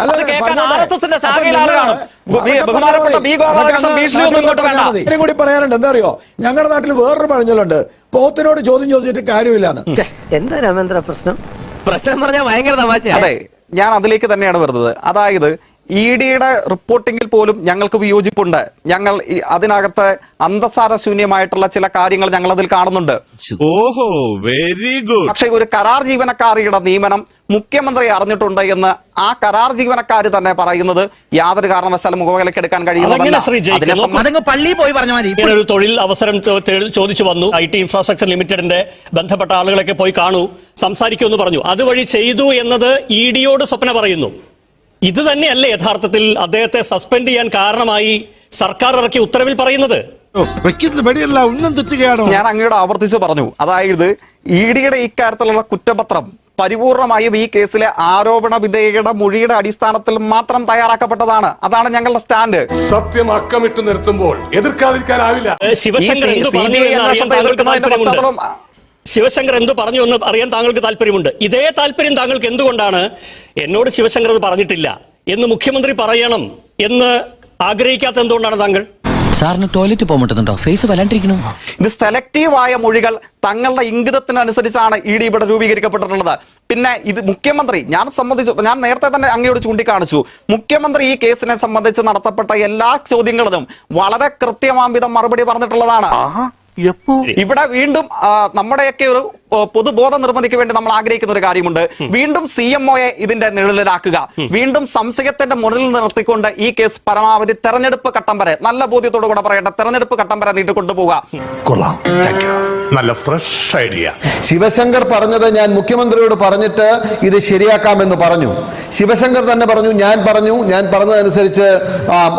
അല്ല, അത് കേൾക്കാൻ പറഞ്ഞോട്ടെ. ആർ എസ് എസിന്റെ അപ്പൊ ആളുകളാണ് ബഹുമാനപ്പെട്ട ബി ഗോപാലകൃഷ്ണൻ ഇങ്ങോട്ട് പറഞ്ഞാൽ വേണ്ട. ഇത്രയും കൂടി പറയാനുണ്ട്. എന്താ അറിയോ? ഞങ്ങളുടെ നാട്ടിൽ വേറൊരു പഴഞ്ചൊല്ലുണ്ട്. പോത്തിനോട് ചോദ്യം ചോദിച്ചിട്ട് കാര്യമില്ലാന്ന്. എന്താ രാമേന്ദ്ര പ്രശ്നം? പ്രശ്നം പറഞ്ഞാൽ ഭയങ്കര തമാശ അതെ ഞാൻ അതിലേക്ക് തന്നെയാണ് വരുന്നത്. അതായത് ഇ ഡിയുടെ റിപ്പോർട്ടിങ്ങിൽ പോലും ഞങ്ങൾക്ക് വിയോജിപ്പുണ്ട്. ഞങ്ങൾ അതിനകത്ത് അന്തസാര ശൂന്യമായിട്ടുള്ള ചില കാര്യങ്ങൾ ഞങ്ങൾ അതിൽ കാണുന്നുണ്ട്. ഓഹോ വെരി ഗുഡ്. പക്ഷെ ഒരു കരാർ ജീവനക്കാരിയുടെ നിയമനം മുഖ്യമന്ത്രി അറിഞ്ഞിട്ടുണ്ട് എന്ന് ആ കരാർ ജീവനക്കാർ തന്നെ പറയുന്നത് യാതൊരു കാരണവശാലും മുഖവിലയ്ക്ക് എടുക്കാൻ മതി. ഒരു തൊഴിൽ അവസരം ചോദിച്ചു വന്നു. ഐ ടി ഇൻഫ്രാസ്ട്രക്ചർ ലിമിറ്റഡിന്റെ ബന്ധപ്പെട്ട ആളുകളൊക്കെ പോയി കാണൂ സംസാരിക്കൂ എന്ന് പറഞ്ഞു. അതുവഴി ചെയ്തു എന്നത് ഇ ഡിയോട് സ്വപ്ന പറയുന്നു. ഇത് തന്നെയല്ലേ യഥാർത്ഥത്തിൽ അദ്ദേഹത്തെ സസ്പെൻഡ് ചെയ്യാൻ കാരണമായി സർക്കാർ ഇറക്കിയ ഉത്തരവിൽ പറയുന്നത്? ഞാൻ അങ്ങയുടെ ആവർത്തിച്ച് പറഞ്ഞു. അതായത് ഇ ഡിയുടെ ഇക്കാര്യത്തിലുള്ള കുറ്റപത്രം പരിപൂർണമായും ഈ കേസിലെ ആരോപണ വിധേയയുടെ മൊഴിയുടെ അടിസ്ഥാനത്തിൽ മാത്രം തയ്യാറാക്കപ്പെട്ടതാണ്. അതാണ് ഞങ്ങളുടെ സ്റ്റാൻഡ്. സത്യം അക്കമിട്ട് നിർത്തുമ്പോൾ എതിർക്കാതിരിക്കാനാവില്ല. ശിവശങ്കർ ശിവശങ്കർ എന്ത് പറഞ്ഞു എന്ന് അറിയാൻ താങ്കൾക്ക് താല്പര്യമുണ്ട്. ഇതേ താല്പര്യം താങ്കൾക്ക് എന്തുകൊണ്ടാണ്? എന്നോട് ശിവശങ്കർ അത് പറഞ്ഞിട്ടില്ല. എന്ന് മുഖ്യമന്ത്രി പറയണം എന്ന് ആഗ്രഹിക്കാത്ത എന്തുകൊണ്ടാണ് താങ്കൾ? സാറിന് ടോയ്ലറ്റ് പോകുന്നുണ്ടോ ഫേസ് വല്ലാണ്ടിരിക്കണു ഇത് സെലക്റ്റീവായ മൊഴികൾ തങ്ങളുടെ ഇംഗിതത്തിനനുസരിച്ചാണ് ഇ ഡി ഇവിടെ രൂപീകരിക്കപ്പെട്ടിട്ടുള്ളത്. പിന്നെ ഇത് മുഖ്യമന്ത്രി ഞാൻ സംബന്ധിച്ചു ഞാൻ നേരത്തെ തന്നെ അങ്ങയോട് ചൂണ്ടിക്കാണിച്ചു. മുഖ്യമന്ത്രി ഈ കേസിനെ സംബന്ധിച്ച് നടത്തപ്പെട്ട എല്ലാ ചോദ്യങ്ങളിലും വളരെ കൃത്യമാംവിധം മറുപടി പറഞ്ഞിട്ടുള്ളതാണ്. ഇവിടെ വീണ്ടും നമ്മുടെയൊക്കെ ഒരു പൊതുബോധ നിർമ്മിതിക്ക് വേണ്ടി നമ്മൾ ആഗ്രഹിക്കുന്ന ഒരു കാര്യമുണ്ട്. വീണ്ടും സി എം ഒയെ ഇതിന്റെ നിഴലിലാക്കുക. വീണ്ടും സംശയത്തിന്റെ മുന്നിൽ നിർത്തിക്കൊണ്ട് ഈ കേസ് പരമാവധി തെരഞ്ഞെടുപ്പ് ഘട്ടം വരെ നല്ല ബോധ്യത്തോടു കൂടെ പറയട്ടെ തെരഞ്ഞെടുപ്പ് ഘട്ടം വരെ നീട്ടി കൊള്ളാം. നല്ല ഫ്രഷ് ഐഡിയ ശിവശങ്കർ പറഞ്ഞത് ഞാൻ മുഖ്യമന്ത്രിയോട് പറഞ്ഞിട്ട് ഇത് ശരിയാക്കാമെന്ന് പറഞ്ഞു. ശിവശങ്കർ തന്നെ പറഞ്ഞു ഞാൻ പറഞ്ഞു ഞാൻ പറഞ്ഞതനുസരിച്ച്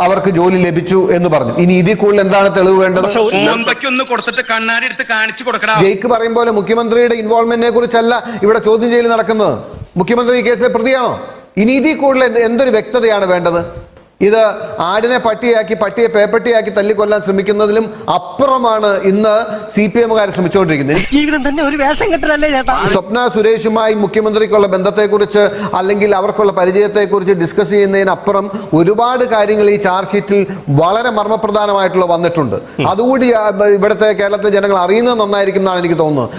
അവർക്ക് ജോലി ലഭിച്ചു എന്ന് പറഞ്ഞു. ഇനി ഇതിൽ കൂടുതൽ എന്താണ് തെളിവ് വേണ്ടത്? കൊടുത്തിട്ട് കണ്ണാടി എടുത്ത് കാണിച്ചു കൊടുക്കടാ ജയിക്ക് പറയും പോലെ മുഖ്യമന്ത്രിയുടെ ഇൻവോൾവ്മെന്റിനെ കുറിച്ചല്ല ഇവിടെ ചോദ്യം ചെയ്യൽ നടക്കുന്നത്. മുഖ്യമന്ത്രി ഈ കേസിലെ പ്രതിയാണോ? ഇനി ഇതിൽ കൂടുതൽ എന്തൊരു വ്യക്തതയാണ് വേണ്ടത്? ഇത് ആടിനെ പട്ടിയാക്കി പട്ടിയെ പേപ്പട്ടിയാക്കി തല്ലിക്കൊല്ലാൻ ശ്രമിക്കുന്നതിലും അപ്പുറമാണ് ഇന്ന് സി പി എമ്മുകാർ ശ്രമിച്ചുകൊണ്ടിരിക്കുന്നത്. സ്വപ്ന സുരേഷുമായി മുഖ്യമന്ത്രിക്കുള്ള ബന്ധത്തെക്കുറിച്ച് അല്ലെങ്കിൽ അവർക്കുള്ള പരിചയത്തെക്കുറിച്ച് ഡിസ്കസ് ചെയ്യുന്നതിനപ്പുറം ഒരുപാട് കാര്യങ്ങൾ ഈ ചാർജ് ഷീറ്റിൽ വളരെ മർമ്മപ്രധാനമായിട്ടുള്ള വന്നിട്ടുണ്ട്. അതുകൂടി ഇവിടുത്തെ കേരളത്തിലെ ജനങ്ങൾ അറിയുന്നത് നന്നായിരിക്കും എന്നാണ് എനിക്ക് തോന്നുന്നത്.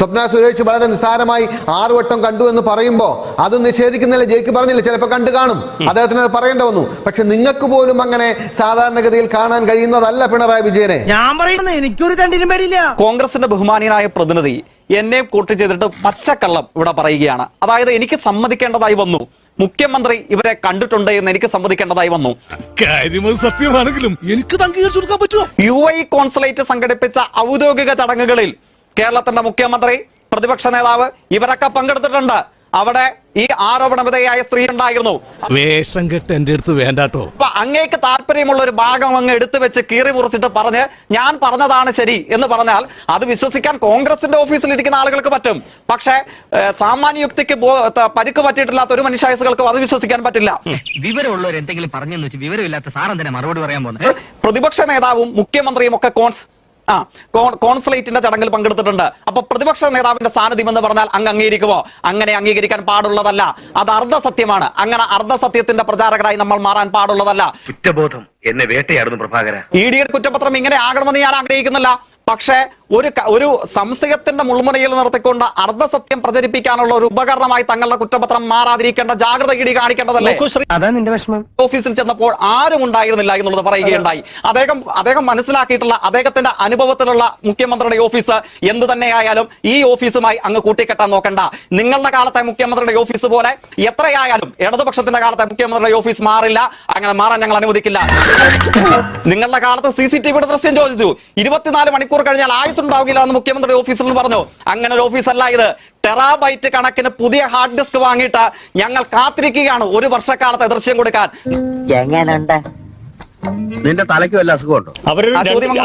സ്വപ്ന സുരേഷ് വളരെ നിസ്സാരമായി ആറുവട്ടം കണ്ടു എന്ന് പറയുമ്പോൾ അത് നിഷേധിക്കുന്നില്ല. ജയിക്ക് പറഞ്ഞില്ല ചിലപ്പോൾ കണ്ടു കാണും. അദ്ദേഹത്തിന് അത് പറയേണ്ട വന്നു. പക്ഷെ നിങ്ങൾക്ക് പോലും അങ്ങനെ സാധാരണഗതിയിൽ കാണാൻ കഴിയുന്നതല്ല പിണറായി വിജയനെ. ഞാൻ പറയുന്നത് എനിക്കൊരു തണ്ടിനും പേടിയില്ല. കോൺഗ്രസിന്റെ ബഹുമാനീയനായ പ്രതിനിധി എന്നെ കൂട്ടി ചെയ്തിട്ട് പച്ചക്കള്ളം ഇവിടെ പറയുകയാണ്. അതായത് എനിക്ക് സമ്മതിക്കേണ്ടതായി വന്നു. മുഖ്യമന്ത്രി ഇവരെ കണ്ടിട്ടുണ്ട് എന്ന് എനിക്ക് സമ്മതിക്കേണ്ടതായി വന്നു. കാര്യമത് സത്യമാണെങ്കിലും എനിക്ക് കൊടുക്കാൻ പറ്റുമോ? യു ഐ കോൺസുലേറ്റ് സംഘടിപ്പിച്ച ഔദ്യോഗിക ചടങ്ങുകളിൽ കേരളത്തിന്റെ മുഖ്യമന്ത്രി പ്രതിപക്ഷ നേതാവ് ഇവരൊക്കെ പങ്കെടുത്തിട്ടുണ്ട്. അവിടെ ഈ ആരോപണ വിധേയായ സ്ത്രീ ഉണ്ടായിരുന്നു. വേഷം കെട്ട് എന്റെ അടുത്ത് വേണ്ടാട്ടോ. അപ്പൊ അങ്ങേക്ക് താല്പര്യമുള്ള ഒരു ഭാഗം അങ്ങ് എടുത്തു വെച്ച് കീറി മുറിച്ചിട്ട് പറഞ്ഞ് ഞാൻ പറഞ്ഞതാണ് ശരി എന്ന് പറഞ്ഞാൽ അത് വിശ്വസിക്കാൻ കോൺഗ്രസിന്റെ ഓഫീസിൽ ഇരിക്കുന്ന ആളുകൾക്ക് പറ്റും. പക്ഷേ സാമാന്യ യുക്തിക്ക് പരുക്ക് പറ്റിയിട്ടില്ലാത്ത ഒരു മനുഷ്യായുസുകൾക്കും അത് വിശ്വസിക്കാൻ പറ്റില്ല. വിവരമുള്ളവർ എന്തെങ്കിലും പറഞ്ഞെന്ന് വെച്ച് വിവരമില്ലാത്ത സാറെന്തിനാ മറുപടി പറയാൻ പോകുന്നത് പ്രതിപക്ഷ നേതാവും മുഖ്യമന്ത്രിയും ഒക്കെ കോൺസ് ആ കോൺ- കോൺസുലേറ്റിന്റെ ചടങ്ങിൽ പങ്കെടുത്തിട്ടുണ്ട്. അപ്പൊ പ്രതിപക്ഷ നേതാവിന്റെ സാന്നിധ്യം എന്ന് പറഞ്ഞാൽ അങ്ങ് അംഗീകരിക്കുമോ അങ്ങനെ അംഗീകരിക്കാൻ പാടുള്ളതല്ല. അത് അർദ്ധസത്യമാണ് അങ്ങനെ അർദ്ധസത്യത്തിന്റെ പ്രചാരകരായി നമ്മൾ മാറാൻ പാടുള്ളതല്ല. കുറ്റബോധം എന്നെ വേട്ടയാടുന്നു പ്രഭാകര. ഇ ഡിയുടെ കുറ്റപത്രം ഇങ്ങനെ ആകണമെന്ന് ഞാൻ ആഗ്രഹിക്കുന്നില്ല. പക്ഷേ ഒരു ഒരു സംശയത്തിന്റെ മുൾമുനയിൽ നിർത്തിക്കൊണ്ട് അർദ്ധസത്യം പ്രചരിപ്പിക്കാനുള്ള ഒരു ഉപകരണമായി തങ്ങളുടെ കുറ്റപത്രം മാറാതിരിക്കേണ്ട ജാഗ്രത കിടി കാണിക്കേണ്ടതല്ലേ? ഓഫീസിൽ ചെന്നപ്പോൾ ആരും ഉണ്ടായിരുന്നില്ല എന്നുള്ളത് പറയുകയുണ്ടായി. അദ്ദേഹം അദ്ദേഹം മനസ്സിലാക്കിയിട്ടുള്ള അദ്ദേഹത്തിന്റെ അനുഭവത്തിലുള്ള മുഖ്യമന്ത്രിയുടെ ഓഫീസ് എന്ത് തന്നെയായാലും ഈ ഓഫീസുമായി അങ്ങ് കൂട്ടിക്കെട്ടാൻ നോക്കണ്ട. നിങ്ങളുടെ കാലത്തെ മുഖ്യമന്ത്രിയുടെ ഓഫീസ് പോലെ എത്രയായാലും ഇടതുപക്ഷത്തിന്റെ കാലത്തെ മുഖ്യമന്ത്രിയുടെ ഓഫീസ് മാറില്ല. അങ്ങനെ മാറാൻ ഞങ്ങൾ അനുവദിക്കില്ല. നിങ്ങളുടെ കാലത്ത് സി സി ടി വിയുടെ ദൃശ്യം ചോദിച്ചു. ഇരുപത്തിനാല് മണിക്കൂർ കഴിഞ്ഞാൽ ആയുസ് ഉണ്ടാവില്ല എന്ന് മുഖ്യമന്ത്രി ഓഫീസിൽ നിന്ന് പറഞ്ഞു. അങ്ങനെ ഒരു ഓഫീസല്ല ഇത്. ടെറാബൈറ്റ് കണക്കിന് പുതിയ ഹാർഡ് ഡിസ്ക് വാങ്ങിയിട്ട് ഞങ്ങൾ കാത്തിരിക്കുകയാണ് ഒരു വർഷക്കാലത്തെ ദൃശ്യം കൊടുക്കാൻ. എങ്ങനുണ്ട് നിന്റെ തലയ്ക്ക് വല്ല അസുഖമുണ്ടോ? അവരൊരു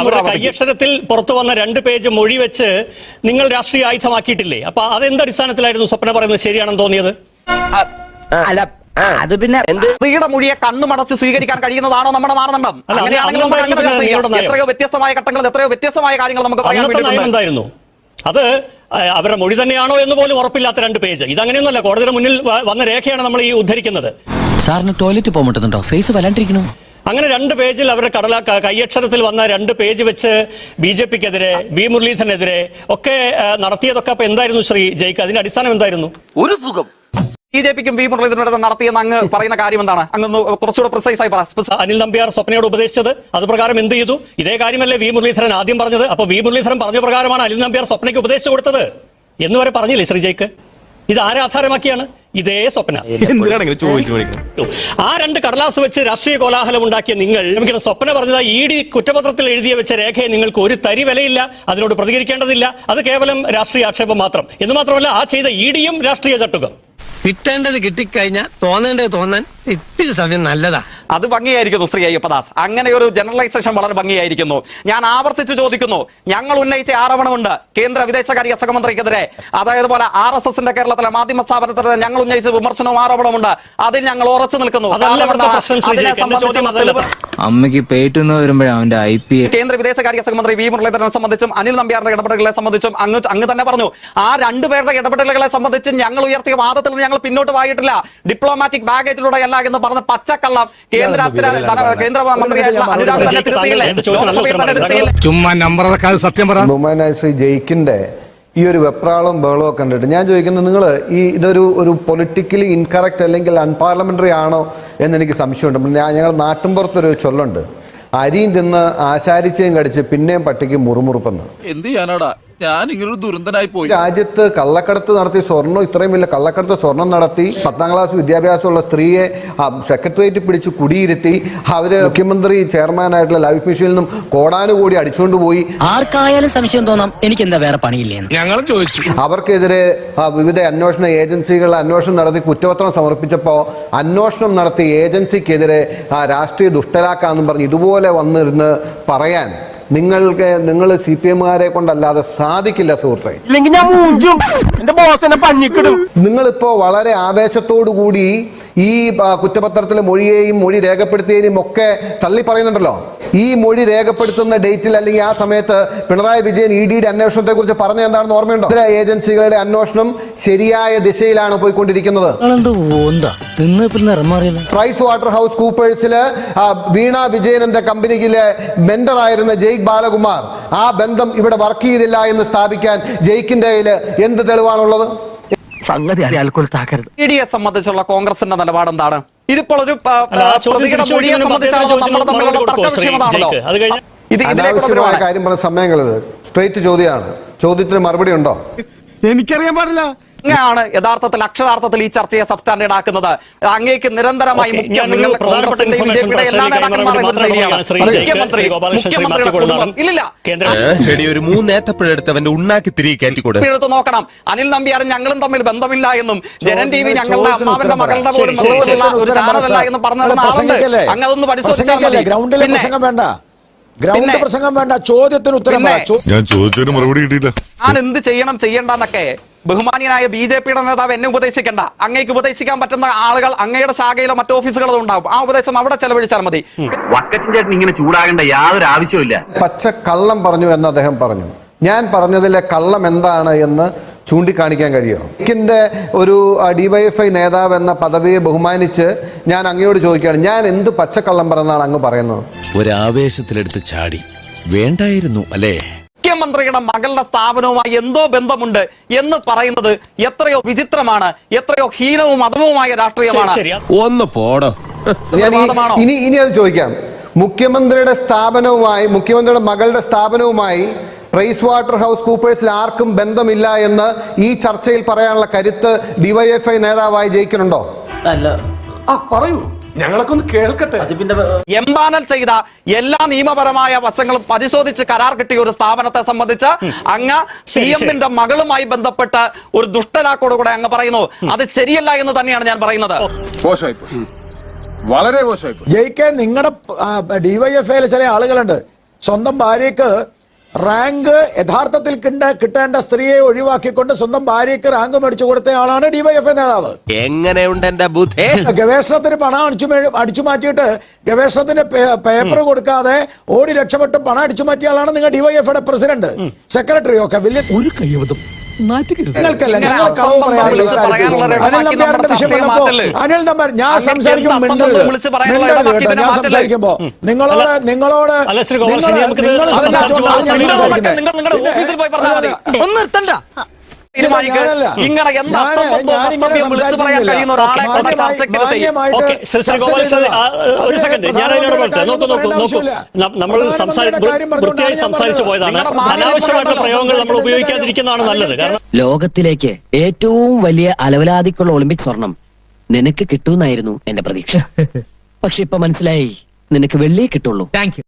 അവരുടെ. കയ്യക്ഷരത്തിൽ പുറത്തു വന്ന രണ്ട് പേജ് മൊഴി വെച്ച് നിങ്ങൾ രാഷ്ട്രീയ ആയുധമാക്കിയിട്ടില്ലേ? അപ്പൊ അതെന്ത് അടിസ്ഥാനത്തിലായിരുന്നു സ്വപ്ന പറയുന്നത് ശരിയാണെന്ന് തോന്നിയത്? അല്ല അത് പിന്നെ എന്ത്? സ്ത്രീയുടെ മൊഴിയെ കണ്ണുമടച്ച് സ്വീകരിക്കാൻ കഴിയുന്നതാണോ നമ്മുടെ മാനദണ്ഡം? എത്രയോ വ്യത്യസ്തമായ ഘട്ടങ്ങളിൽ എത്രയോ വ്യത്യസ്തമായ കാര്യങ്ങൾ നമുക്ക്. എന്തായിരുന്നു അത് അവരുടെ മൊഴി തന്നെയാണോ എന്ന് പോലും ഉറപ്പില്ലാത്ത രണ്ട് പേജ്. ഇതങ്ങനെയൊന്നുമല്ല കോടതിയുടെ മുന്നിൽ വന്ന രേഖയാണ് നമ്മൾ ഈ ഉദ്ധരിക്കുന്നത്. സാറിന് ടോയ്ലറ്റ് പോകാൻ പറ്റുന്നുണ്ടോ? ഫേസ് വല്ലാണ്ടിരിക്കണു അങ്ങനെ രണ്ട് പേജിൽ അവരുടെ കടല കയ്യക്ഷരത്തിൽ കൈയക്ഷരത്തിൽ വന്ന രണ്ട് പേജ് വെച്ച് ബി ജെ പിക്കെതിരെ ബി മുരളീധരനെതിരെ ഒക്കെ നടത്തിയതൊക്കെ അപ്പൊ എന്തായിരുന്നു ശ്രീ ജയ്ക്ക്? അതിന്റെ അടിസ്ഥാനം എന്തായിരുന്നു? ബി ജെ പിക്കും വി മുരളീധരനും നടത്തിയെന്ന് അങ്ങ് പറയുന്ന കാര്യം എന്താണ്? അങ്ങ് കുറച്ചുകൂടെ പ്രിസൈസ് ആയി അനിൽ നമ്പ്യാർ സ്വപ്നയോട് ഉപദേശിച്ചത് അത് പ്രകാരം എന്ത് ചെയ്തു? ഇതേ കാര്യമല്ലേ വി മുരളീധരൻ ആദ്യം പറഞ്ഞത്? അപ്പൊ വി മുരളീധരൻ പറഞ്ഞ പ്രകാരമാണ് അനിൽ നമ്പ്യാർ സ്വപ്നയ്ക്ക് ഉപദേശിച്ചു കൊടുത്തത്. എന്ന് വരെ പറഞ്ഞില്ലേ ശ്രീജയ്ക്ക്? ഇത് ആരാധാരമാക്കിയാണ് ഇതേ സ്വപ്ന. ആ രണ്ട് കടലാസ് വെച്ച് രാഷ്ട്രീയ കോലാഹലം ഉണ്ടാക്കിയ നിങ്ങൾ സ്വപ്ന പറഞ്ഞത് ഇ ഡി കുറ്റപത്രത്തിൽ എഴുതിയ വെച്ച രേഖയെ നിങ്ങൾക്ക് ഒരു തരി വിലയില്ല അതിനോട് പ്രതികരിക്കേണ്ടതില്ല. അത് കേവലം രാഷ്ട്രീയ ആക്ഷേപം മാത്രം. എന്ന് മാത്രമല്ല ആ ചെയ്ത ഇ ഡിയും രാഷ്ട്രീയ ചട്ടുകം. കിട്ടേണ്ടത് കിട്ടിക്കഴിഞ്ഞാൽ തോന്നേണ്ടത് തോന്നാൻ ഇത്തിരി സമയം നല്ലതാ. അത് ഭംഗിയായിരിക്കുന്നു ശ്രീ അയ്യപ്പദാസ്. അങ്ങനെ ഒരു ജനറലൈസേഷൻ വളരെ ഭംഗിയായിരിക്കുന്നു. ഞാൻ ആവർത്തിച്ചു ചോദിക്കുന്നു ഞങ്ങൾ ഉന്നയിച്ച ആരോപണമുണ്ട്. കേന്ദ്ര വിദേശകാര്യ സഹമന്ത്രിക്കെതിരെ. അതായത് പോലെ ആർ എസ് എസിന്റെ കേരളത്തിലെ മാധ്യമ സ്ഥാപനത്തിനെതിരെ ഞങ്ങൾ ഉന്നയിച്ച വിമർശനവും ആരോപണമുണ്ട്. അതിൽ ഞങ്ങൾ ഉറച്ചു നിൽക്കുന്നു. അമ്മയ്ക്ക് പേറ്റുന്ന അവന്റെ ഐ പി കേന്ദ്ര വിദേശകാര്യ സഹമന്ത്രി വി മുരളീധരനെ സംബന്ധിച്ചും അനിൽ നമ്പ്യാറിന്റെ ഇടപെടലുകളെ സംബന്ധിച്ചും അങ്ങ് അങ്ങ് തന്നെ പറഞ്ഞു ആ രണ്ടുപേരുടെ ഇടപെടലുകളെ സംബന്ധിച്ച് ഞങ്ങൾ ഉയർത്തിയ വാദത്തിൽ നിന്ന് ഞങ്ങൾ പിന്നോട്ട് പോയിട്ടില്ല ഡിപ്ലോമാറ്റിക് ബാഗേജിലൂടെ എന്ന് പറഞ്ഞ പച്ചക്കള്ളം കേന്ദ്ര കേന്ദ്ര മന്ത്രിയായിട്ടുള്ള അനുരാഗ്? ചുമ്മാ നമ്പർ സത്യം പറ. ബഹുമാനായ ശ്രീ ജയിക്കിന്റെ ഈ ഒരു വെപ്രാളവും ബഹളവും ഒക്കെ കണ്ടിട്ട് ഞാൻ ചോദിക്കുന്നത് നിങ്ങൾ ഈ ഇതൊരു ഒരു പൊളിറ്റിക്കലി ഇൻകറക്റ്റ് അല്ലെങ്കിൽ അൺപാർലമെന്ററി ആണോ എന്ന് എനിക്ക് സംശയമുണ്ട്. ഞാൻ ഞങ്ങൾ നാട്ടിൻപുറത്തൊരു ചൊല്ലുണ്ട്. അരിയും തിന്ന് ആശാരിച്ചയും കടിച്ച് പിന്നെയും പട്ടിക്ക് മുറുമുറുപ്പെന്ന്. എന്ത് ചെയ്യാനാടാ? ഞാൻ ഇങ്ങനൊരു ദുരന്തനായി പോയി. രാജ്യത്ത് കള്ളക്കടത്ത് നടത്തി സ്വർണം ഇത്രയും വലിയ കള്ളക്കടത്ത് സ്വർണം നടത്തി പത്താം ക്ലാസ് വിദ്യാഭ്യാസമുള്ള സ്ത്രീയെ സെക്രട്ടേറിയറ്റ് പിടിച്ച് കുടിയിരുത്തി അവർ മുഖ്യമന്ത്രി ചെയർമാനായിട്ടുള്ള ലൈഫ് മിഷനിൽ നിന്നും കോടാനുകൂടി അടിച്ചുകൊണ്ട് പോയി. ആർക്കായാലും സംശയം തോന്നാം എനിക്ക് എന്താ വേറെ പണിയില്ലേ ഞങ്ങളും ചോദിച്ചു. അവർക്കെതിരെ വിവിധ അന്വേഷണ ഏജൻസികൾ അന്വേഷണം നടത്തി കുറ്റപത്രം സമർപ്പിച്ചപ്പോൾ അന്വേഷണം നടത്തിയ ഏജൻസിക്കെതിരെ ആ, രാഷ്ട്രീയ ദുഷ്ടലാക്കാന്നും പറഞ്ഞ് ഇതുപോലെ വന്നിരുന്ന് പറയാൻ. നിങ്ങൾക്ക് നിങ്ങൾ സി പി എമ്മുകാരെ കൊണ്ടല്ലാതെ സാധിക്കില്ല സുഹൃത്തെ. ഇല്ലെങ്കിൽ ഞാൻ മൂഞ്ചും എന്റെ ബോസ് എന്നെ പഞ്ഞിക്കിടും. നിങ്ങളിപ്പോൾ വളരെ ആവേശത്തോടു കൂടി ഈ കുറ്റപത്രത്തിലെ മൊഴിയെയും മൊഴി രേഖപ്പെടുത്തിയതിനും ഒക്കെ തള്ളി പറയുന്നുണ്ടല്ലോ. ഈ മൊഴി രേഖപ്പെടുത്തുന്ന ഡേറ്റിൽ അല്ലെങ്കിൽ ആ സമയത്ത് പിണറായി വിജയൻ ഇ ഡിയുടെ അന്വേഷണത്തെ കുറിച്ച് പറഞ്ഞ എന്താണെന്ന് ഓർമ്മയുണ്ടോ? ഇതര ഏജൻസികളുടെ അന്വേഷണം ശരിയായ ദിശയിലാണ് പോയിക്കൊണ്ടിരിക്കുന്നത്. പ്രൈസ് വാട്ടർ ഹൗസ് കൂപ്പേഴ്സിൽ വീണ വിജയൻ എന്ന കമ്പനിയിലെ മെന്റർ ആയിരുന്ന ജയ്ക് ബാലകുമാർ ആ ബന്ധം ഇവിടെ വർക്ക് ചെയ്തില്ല എന്ന് സ്ഥാപിക്കാൻ ജയ്ക്കിന്റെ കയ്യിൽ എന്ത് തെളിവാണുള്ളത്? സംഗതി അയാൾക്കൊരു താക്കരുത്. ഇ ഡിയെ സംബന്ധിച്ചുള്ള കോൺഗ്രസിന്റെ നിലപാട് എന്താണ് ഇതിപ്പോൾ ഒരു അനാവശ്യമായ കാര്യം പറഞ്ഞ സമയങ്ങളത് സ്ട്രേറ്റ് ചോദ്യമാണ്. ചോദ്യത്തിന് മറുപടി ഉണ്ടോ? എനിക്കറിയാൻ പാടില്ല. അങ്ങനെയാണ് യഥാർത്ഥത്തിൽ അക്ഷരാർത്ഥത്തിൽ ഈ ചർച്ചയെ സബ്സ്റ്റാൻഡേർഡ് ആക്കുന്നത്. അങ്ങേക്ക് നിരന്തരമായി ഓക്കേ, മുഖ്യ- ഞാനൊരു നിങ്ങൾ പ്രധാനപ്പെട്ട കോൺഗ്രസിന്റെയും ഇൻഫർമേഷൻ BJP യുടെ എല്ലാ പ്രശ്നത്തിലേക്ക് നേതാക്കന്മാരും കൈമാറാൻ ഇത് ശരിയാണ്. മാത്രമാണ് ശ്രീ ജയിക്ക്, മുഖ്യമന്ത്രി- ശ്രീ ഗോപാലകൃഷ്ണൻ, ശ്രീ മാത്യു മുഖ്യമന്ത്രിയുടെ ഇല്ലില്ല. കേന്ദ്ര ഒരു മൂന്നേത്തപ്പഴെടുത്ത് അവന്റെ ഉണ്ണാക്കി തിരികെ കയറ്റിക്കൂടെ? എടുത്ത് നോക്കണം അനിൽ നമ്പിയാർ ഞങ്ങളും തമ്മിൽ ബന്ധമില്ല എന്നും ജനൻ ടി വി ഞങ്ങളുടെ അമ്മാവന്റെ മകളുടെ പോലും. ഒരു ചാനലല്ല എന്ന് പരിശോധിച്ചാൽ വേണ്ട. ഗ്രൗണ്ട് പിന്നെ- പ്രസംഗം വേണ്ട. ചോദ്യത്തിന് ഉത്തരം. ഞാൻ ചോദിച്ചതിന് മറുപടി കിട്ടിയില്ല. ഞാൻ എന്ത് ചെയ്യണം ചെയ്യണ്ടെന്നൊക്കെ ബഹുമാനിയനായ ബി ജെ പിയുടെ നേതാവ് എന്നെ ഉപദേശിക്കേണ്ട. അങ്ങേക്ക് ഉപദേശിക്കാൻ പറ്റുന്ന ആളുകൾ അങ്ങയുടെ ശാഖയിലോ മറ്റു ഓഫീസുകളോ ഉണ്ടാവും. ആ ഉപദേശം അവിടെ ചെലവഴിച്ചാൽ മതി. ഇങ്ങനെ ചൂടാകേണ്ട യാതൊരു ആവശ്യമില്ല പച്ച കള്ളം പറഞ്ഞു എന്ന് അദ്ദേഹം പറഞ്ഞു. ഞാൻ പറഞ്ഞതിലെ കള്ളം എന്താണ് എന്ന് ചൂണ്ടിക്കാണിക്കാൻ കഴിയുമോ? എനിക്കിന്റെ ഒരു ഡിവൈഎഫ്ഐ നേതാവ് എന്ന പദവിയെ ബഹുമാനിച്ച് ഞാൻ അങ്ങയോട് ചോദിക്കുകയാണ് ഞാൻ എന്ത് പച്ചക്കള്ളം പറഞ്ഞാണ് അങ്ങ് പറയുന്നത്? ഒരു ഒരാവേശത്തിലെടുത്ത് ചാടി. വേണ്ടായിരുന്നു അല്ലേ? മുഖ്യമന്ത്രിയുടെ മകളുടെ സ്ഥാപനവുമായി എന്തോ ബന്ധമുണ്ട് എന്ന് പറയുന്നത് എത്രയോ വിചിത്രമാണ് എത്രയോ ഹീനവും അധമവുമായ രാഷ്ട്രീയമാണ്. ഒന്ന് പോടോ. ഇനി ഇനി അത് ചോദിക്കാം. മുഖ്യമന്ത്രിയുടെ സ്ഥാപനവുമായി മുഖ്യമന്ത്രിയുടെ മകളുടെ സ്ഥാപനവുമായി പ്രൈസ് വാട്ടർ ഹൗസ് കൂപ്പേഴ്സിൽ ആർക്കും ബന്ധമില്ല എന്ന് ഈ ചർച്ചയിൽ പറയാനുള്ള കരുത്ത് ഡിവൈഎഫ്ഐ നേതാവായി ജയിക്കുന്നുണ്ടോ? ഞങ്ങളൊക്കെ ഒന്ന് കേൾക്കട്ടെ. എംപാനൽ ചെയ്ത എല്ലാ നിയമപരമായ വശങ്ങളും പരിശോധിച്ച് കരാർ കിട്ടിയ ഒരു സ്ഥാപനത്തെ സംബന്ധിച്ച് അങ്ങ് സി. എമ്മിന്റെ മകളുമായി ബന്ധപ്പെട്ട് ഒരു ദുഷ്ടലാക്കോടുകൂടെ അങ്ങ് പറയുന്നു. അത് ശരിയല്ല എന്ന് തന്നെയാണ് ഞാൻ പറയുന്നത്. വളരെ ജയിക്കാൻ നിങ്ങളുടെ ഡിവൈഎഫ്ഐയിലെ ചില ആളുകളുണ്ട്. സ്വന്തം ഭാര്യക്ക് റാങ്ക് യഥാർത്ഥത്തിൽ കിണ്ട- കിട്ടേണ്ട സ്ത്രീയെ ഒഴിവാക്കിക്കൊണ്ട് സ്വന്തം ഭാര്യയ്ക്ക് റാങ്ക് മേടിച്ചു കൊടുത്ത ആളാണ് ഡിവൈഎഫ് നേതാവ്. എങ്ങനെയുണ്ട് എന്റെ ബുദ്ധി? ഗവേഷണത്തിന് പണം അടിച്ചു അടിച്ചു മാറ്റിയിട്ട് ഗവേഷണത്തിന് പേപ്പർ കൊടുക്കാതെ ഓടി രക്ഷപ്പെട്ട് പണം അടിച്ചു മാറ്റിയ ആളാണ് നിങ്ങൾ ഡിവൈഎഫ്ഐയുടെ പ്രസിഡന്റ്. സെക്രട്ടറി ഒക്കെ വലിയ ഒരു കൈവതം നിങ്ങൾക്കല്ല നിങ്ങൾ കളവ് പറയാറില്ല വിഷയം? അനിൽ നമ്പ്യാർ ഞാൻ സംസാരിക്കുമ്പോൾ മിണ്ടരുത് മിണ്ടരുത് കേട്ടോ ഞാൻ സംസാരിക്കുമ്പോ നിങ്ങളോട് നിങ്ങളോട് നിങ്ങൾ- ശരി, നമുക്കിത് നിങ്ങൾ സംസാരിച്ച് സംസാരിച്ചുകൊണ്ടാണ് ഞാൻ സംസാരിക്കുന്നത്. നിങ്ങളുടെ ഓഫീസിൽ പോയി പറഞ്ഞാൽ മതി. ഒന്ന് നിർത്തണ്ട. ഇങ്ങനെ എന്താ വിളിച്ച് പറയാൻ. കഴിയുന്ന ഒരാളെ ചർച്ചയ്ക്ക് ഒരു സെക്കൻഡ് ഞാൻ അതിനോട് നോക്കൂ നോക്കൂ നോക്കൂ നമ്മൾ വൃത്തിയായി സംസാരിച്ചു പോയതാണ്. അനാവശ്യമായിട്ടുള്ള പ്രയോഗങ്ങൾ നമ്മൾ ഉപയോഗിക്കാതിരിക്കുന്നതാണ് നല്ലത്. കാരണം ലോകത്തിലേക്ക് ഏറ്റവും വലിയ അലവലാതിക്കുള്ള ഒളിമ്പിക് സ്വർണം നിനക്ക് കിട്ടുമെന്നായിരുന്നു എന്റെ പ്രതീക്ഷ. പക്ഷെ ഇപ്പൊ മനസ്സിലായി നിനക്ക് വെള്ളിയേ കിട്ടുള്ളൂ. Thank you